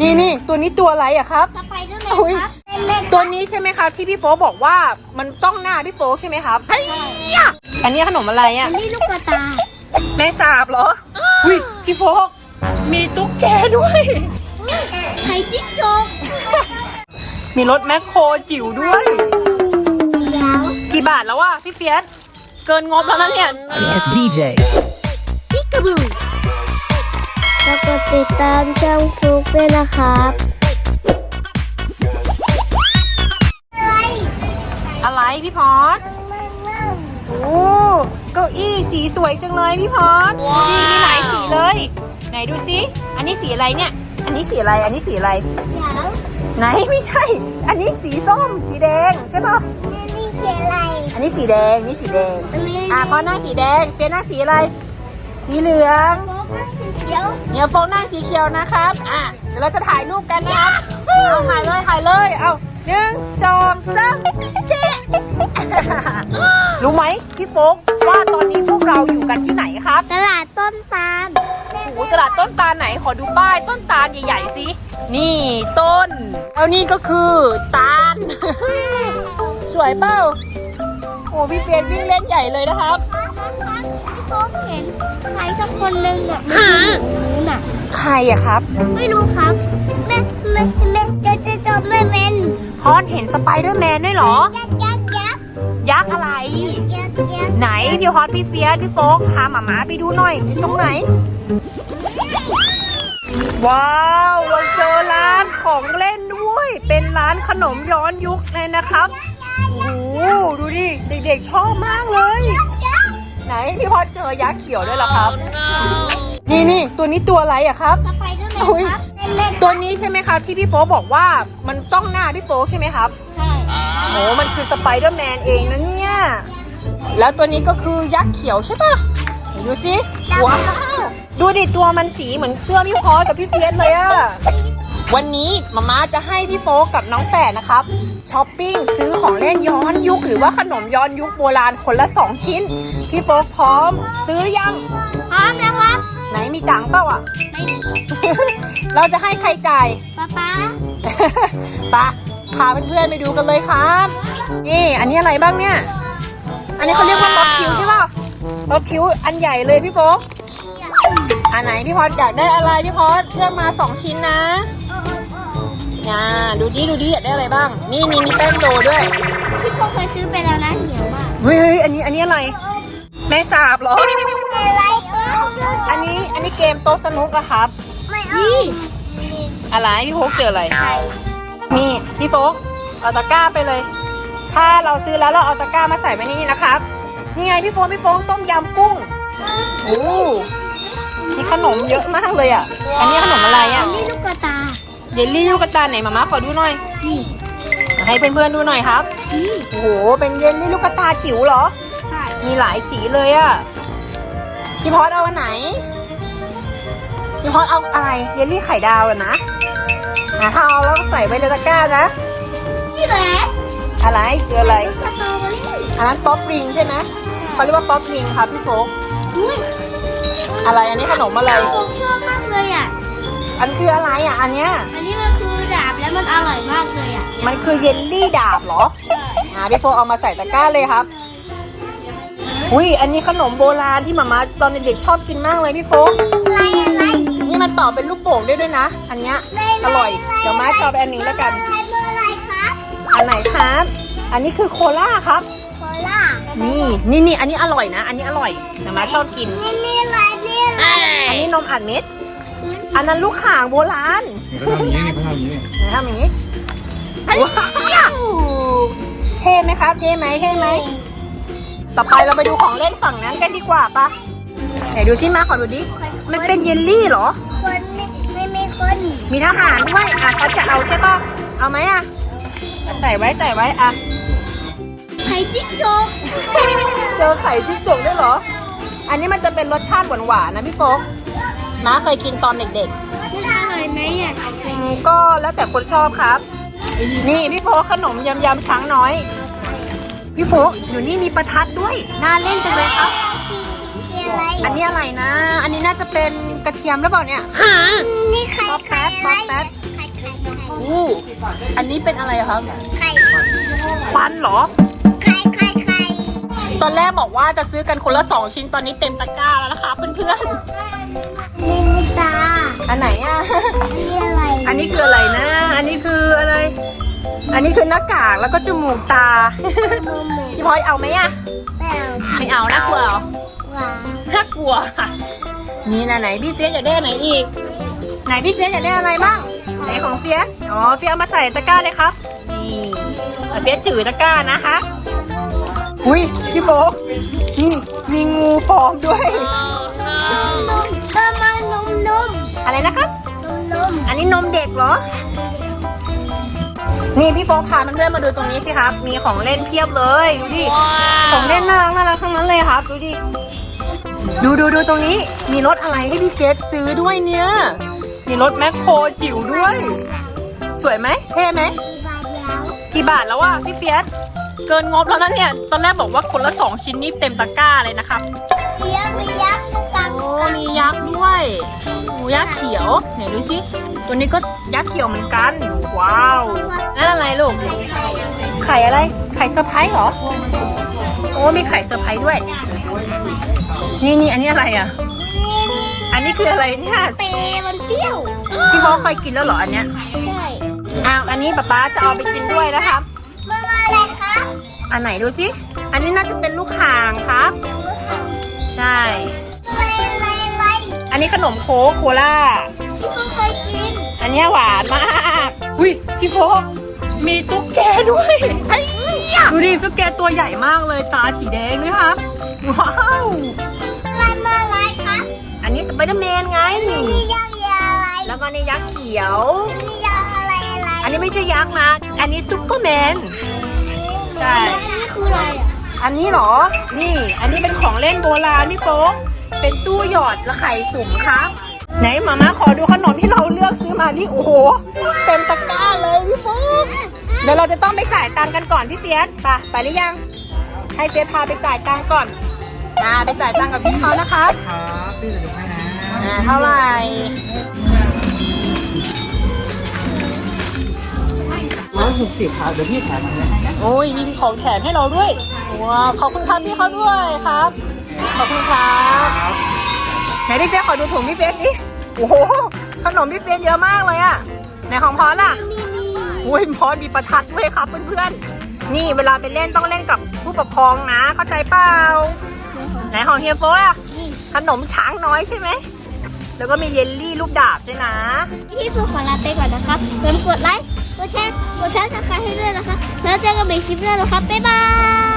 นี่นี่ตัวนี้ตัวอะไรอะครับ สไปเดอร์แมอุ๊ยนครับเล่นๆตัวนี้ใช่ไหมครับที่พี่โฟกบอกว่ามันจ้องหน้าพี่โฟกใช่ไหมครับเฮ้ยอันนี้ขนมอะไรอัอะนนี้ลูกกระตาแม่สาบเหรออุ้ยพี่โฟกมีตุ๊กแกด้วย ไข่จิ๊กโจกมีรถแมคโครจิ๋วด้วยยาวกี่บาทแล้ววะพี่เฟียสเกินงบแล้วนะเนี่ย Yes, DJ. พิกาบู แล้วก็ติดตามช่องฟลุกด้วยนะครับ อะไรพี่พอดโอ้เก้าอี้สีสวยจังเลยพี่พอดดูดิมีหลายสีเลย ไหนดูซิอันนี้สีอะไรเนี่ย อันนี้สีอะไร อันนี้สีอะไรยาวไหนไม่ใช่ อันนี้สีส้ม สีแดงใช่ปะนี่นี่เชียอะไรอันนี้สีแดง นี่สีแดงอันนี้อะพอหน้าสีแดงเฟียสหน้าสีอะไร สีเหลืองโฟกัสสี เขียวเนี่ยโฟงหน้าสีเขียวนะครับ อะ เดี๋ยวเราจะถ่ายรูปกันนะครับ เอาถ่ายเลยถ่ายเลย เอาหนึ่งสองสามเจ๊รู้ไหมพี่โฟกว่าตอนนี้พวกเราอยู่กันที่ไหนครับ ตลาดต้นตาลโอ้โหตลาดต้นตาลไหนขอดูป้ายต้นตาลใหญ่ๆสิ นี่ต้น แล้วนี่ก็คือตาล สวยเปล่า โอ้พี่เฟียนวิ่งเล่นใหญ่เลยนะครับ พี่โฟกเห็นใครสักคนหนึ่งอะไม่รู้น่ะ ใครอะครับไม่รู้ครับแม่แม่แม่จะจะจะแม่เมนฮอนเห็นสไปเดอร์แมนด้วยเหรอ ยักษ์ยักษ์ยักษ์ยักษ์อะไร ยักษ์ยักษ์ไหนพี่ฮอตพี่เฟียสพี่โฟกพาหมาหมาไปดูหน่อยตรงไหน ว้าวเราเจอร้านของเล่นด้วย เป็นร้านขนมย้อนยุคเลยนะครับ โอ้โหดูดิ เด็กๆชอบมากเลย ไหนพี่พอตเจอยักษ์เขียวด้วยเหรอครับ นี่นี่ตัวนี้ตัวอะไรอะครับ สไปเดอร์แมอุ๊ยนครับเล่นๆตัวนี้ใช่ไหมครับที่พี่โฟกบอกว่ามันจ้องหน้าพี่โฟกใช่ไหมครับใช่โอ้มันคือสไปเดอร์แมนเองนะเนี่ย แล้วตัวนี้ก็คือยักษ์เขียวใช่ปะไหนดูสิว้าวดูดิตัวมันสีเหมือนเสื้อพี่พอสกับพี่เฟียสเลยอะ วันนี้มาม่าจะให้พี่โฟกกับน้องแฝดนะครับช้อปปิ้งซื้อของเล่นย้อนยุคหรือว่าขนมย้อนยุคโบราณคนละ 2 ชิ้น พี่โฟกพร้อม ซื้อยัง พร้อมนะครับ ไหนมีตังค์เปล่าอะ ไม่มีเราจะให้ใครจ่าย ป๊าป๊าไปะพาเพื่อนๆไปดูกันเลยครับ นี่ อันนี้อะไรบ้างเนี่ย อันนี้เขาเรียกว่าล็อกคิวใช่ป่ะล็อกคิวอันใหญ่เลยพี่โฟกอันไหนพี่พอดอยากได้อะไรพี่พอดเลือกมาสองชิ้นนะ น่าดูดิดูดิอยากได้อะไรบ้าง นี่นี่มีแป้งโดด้วยพี่โฟเคยซื้อไปแล้วนะเหนียวมากเฮ้ยเฮ้ยอันนี้อันนี้อะไร แม่สาบเหรอ อะไรเอออันนี้อันนี้เกมโต๊ะสนุกอะครับ ไม่เอาอะไรพี่โฟกเจออะไร นี่พี่โฟกเอาตะกร้าไปเลย ถ้าเราซื้อแล้วเราเอาตะกร้ามาใส่ไว้ในนี่นะครับ นี่ไงพี่โฟกพี่โฟกต้มยำกุ้งโอ้มีขนมเยอะมากเลยอะ อันนี้ขนมอะไรอะนี่ลูกกระตา เยลลี่ลูกกระตายไหนมาม่าขอดูหน่อยนี่ให้เพื่อนๆดูหน่อยครับนี่โอ้โหเป็นเยลลี่ลูกกระตาจิ๋วเหรอ ใช่มีหลายสีเลยอะพี่พอดเอาอันไหนพี่พอดเอาอะไรเยลลี่ไข่ดาวอะนะอะถ้าเอาแล้วก็ใส่ไว้ในตะกร้านะนี่แหละอะไรเจออะไรลูกกระตามานี่อันนั้นป๊อปริงใช่ไหมเขาเรียกว่าป๊อปริงครับพี่โฟกนี่อะไรอันนี้ขนมอะไรผมชอบมากเลยอะ อันคืออะไรอะ อันเนี้ย อันนี้มันคือดาบแล้วมันอร่อยมากเลยอะมันคือเยลลี่ดาบเหรออ่าพี่โฟกเอามาใส่ตะกร้าเลยครับ อุ้ยอันนี้ขนมโบราณที่หมามาตอนเด็กๆชอบกินมากเลยพี่โฟกอะไรอะไรนี่มันต่อเป็นลูกโป่งได้ด้วยนะ อันเนี้ยอร่อย เดี๋ยวมาชอบอันนี้แล้วกัน อะไรเบอร์อะไรครับอันไหนครับ อันนี้คือโคล่าครับ โคล่านี่นี่นี่อันนี้อร่อยนะ อันนี้อร่อยหมามาชอบกิน นี่นี่อะไรนี่อะไรอันนี้นมอัดเม็ด อันนั้นลูกข่างโบราณเขาทำอย่างนี้นี่เขาทำอย่างนี้นี่ไหนทำอย่างนี้ว้าวเท่ไหมครับ เท่ไหมเท่ไหม ต่อไปเราไปดูของเล่นฝั่งนั้นกันดีกว่าปะไหนดูซิมาขอดูดิ มันเป็นเยลลี่เหรอ คนไม่ไม่มีคน มีทหารด้วย อะเขาจะเอาใช่ปะเอาไหมอะใส่ไว้ใส่ไว้อะ ไข่จิ๊กโจก เจอไข่จิ้งจกด้วยเหรอ อันนี้มันจะเป็นรสชาติหวานๆนะพี่โฟก ม้าเคยกินตอนเด็กมันอร่อยไหมอะๆอืมก็แล้วแต่คนชอบครับ นี่พี่โฟกขนมยำยำช้างน้อย พี่โฟกอยู่นี่มีประทัดด้วย น่าเล่นจังเลยครับ ชีชีชีอะไรอันนี้อะไรนะ อันนี้น่าจะเป็นกระเทียมหรือเปล่าเนี่ย นี่ไข่ป๊อปไข่แป๊บอะไรป๊อปแป๊บอันนี้เป็นอะไรครับ ไข่ฟันเหรอไข่ไข่ไข่ ตอนแรกบอกว่าจะซื้อกันคนละ2ชิ้นตอนนี้เต็มตะกร้าแล้วนะคะเพื่อนนินตาๆ อันไหนอะ อันนี้อะไรอันนี้คืออะไรนะ อันนี้คืออะไร อันนี้คือหน้ากากแล้วก็จมูกตาโมโมพี่พลอยเอาไหมอะแปวไม่เอาน่ากลัวเหรอหวานน่ากลัวนี่นะไหนพี่เฟียสอยากได้อันไหนอีก ไหนพี่เฟียสอยากได้อะไรบ้าง ไหนของเฟียสอ๋อเฟียสเอามาใส่ตะกร้าเลยครับ นี่เอาเฟียสจืดตะกร้านะคะ อุ้ยพี่โฟกนี่มีงูปลอมด้วยนมก็มานมนมอะไรนะครับนมนมอันนี้นมเด็กเหรอ นี่พี่โฟกพาเพื่อนๆมาดูตรงนี้สิครับ มีของเล่นเพียบเลยดูดิ ของเล่นน่ารักน่ารักทั้งนั้นเลยครับดูดิ ดูดูดูตรงนี้ มีรถอะไรให้พี่เจสซื้อด้วยเนี่ย มีรถแมคโครจิ๋วด้วย สวยไหมเท่ไหม กี่บาทแล้วกี่บาทแล้วอะพี่เฟียส เกินงบแล้วนะเนี่ย ตอนแรกบอกว่าคนละสองชิ้นนี่เต็มตะกร้าเลยนะครับเลี้ยงมียักษ์ก็ตังโอ้มียักษ์ด้วยหมูยักษ์เขียว ไหนดูสิตัวนี้ก็ยักษ์เขียวเหมือนกัน ว้าวนั่นอะไรลูก ไข่อะไร ไข่เซอร์ไพรส์เหรอ โอ้มีไข่เซอร์ไพรส์ด้วย นี่นี่อันนี้อะไรอะนี่นี่อันนี้คืออะไรเนี่ยเปย์มันเปรี้ยว พี่พ่อเคยกินแล้วเหรออันเนี้ย ใช่ อ้าว อันนี้ป๊าป๊าจะเอาไปกินด้วยนะครับ อันไหนดูสิ อันนี้น่าจะเป็นลูกข่างครับ ใช่อะไรอะไรอะไรอันนี้ขนมโค้กโคล่าที่เพิ่งเคยกินอันเนี้ยหวานมากอุ้ยพี่โฟกมีตุ๊กแกด้วยไอ้ยะดูดิตุ๊กแกตัวใหญ่มากเลยตาสีแดงด้วยครับ ว้าวอะไรมาอะไรครับอันนี้สไปเดอร์แมนไงนี่นี่ยักษ์ยาอะไรแล้วก็นี่ยักษ์เขียวนี่ยักษ์อะไรอะไร อันนี้ไม่ใช่ยักษ์นะ อันนี้ซุปเปอร์แมน ใช่อันนี้คืออะไรอะอันนี้เหรอ นี่ อันนี้เป็นของเล่นโบราณพี่โฟกเป็นตู้หยอดและไข่สุ่มครับ ไหนมาม่าขอดูขนมที่เราเลือกซื้อมาดิโอ้โห เต็มตะกร้าเลยพี่โฟกเดี๋ยวเราจะต้องไปจ่ายตังค์กันก่อนพี่เฟียสไปไปหรือยัง ให้เฟียสพาไปจ่ายตังค์ก่อนอ่าไปจ่ายตังค์กับพี่เขานะคะครับพี่จะดูให้นะอ่าเท่าไหร่ ร้อยหกสิบครับเดี๋ยวพี่แถมมาให้นะโอ้ยมีของแถมให้เราด้วยว้าวขอบคุณครับพี่เขาด้วยครับ ขอบคุณครับไหนพี่เฟียสขอดูถุงพี่เฟียสดิโอ้โหขนมพี่เฟียสเยอะมากเลยอะไหนของพอสล่ะมีมีอุ้ยพอสมีประทัดด้วยครับเพื่อนๆนี่เวลาไปเล่นต้องเล่นกับผู้ปกครองนะเข้าใจเปล่าไหนของเฮียโฟสอะขนมช้างน้อยใช่ไหมแล้วก็มีเยลลี่ลูกดาบด้วยนะพี่ฟูขอลาไปก่อนนะครับอย่าลืมกดไลค์ กดแชร์กดแชร์สักครั้งให้ด้วยน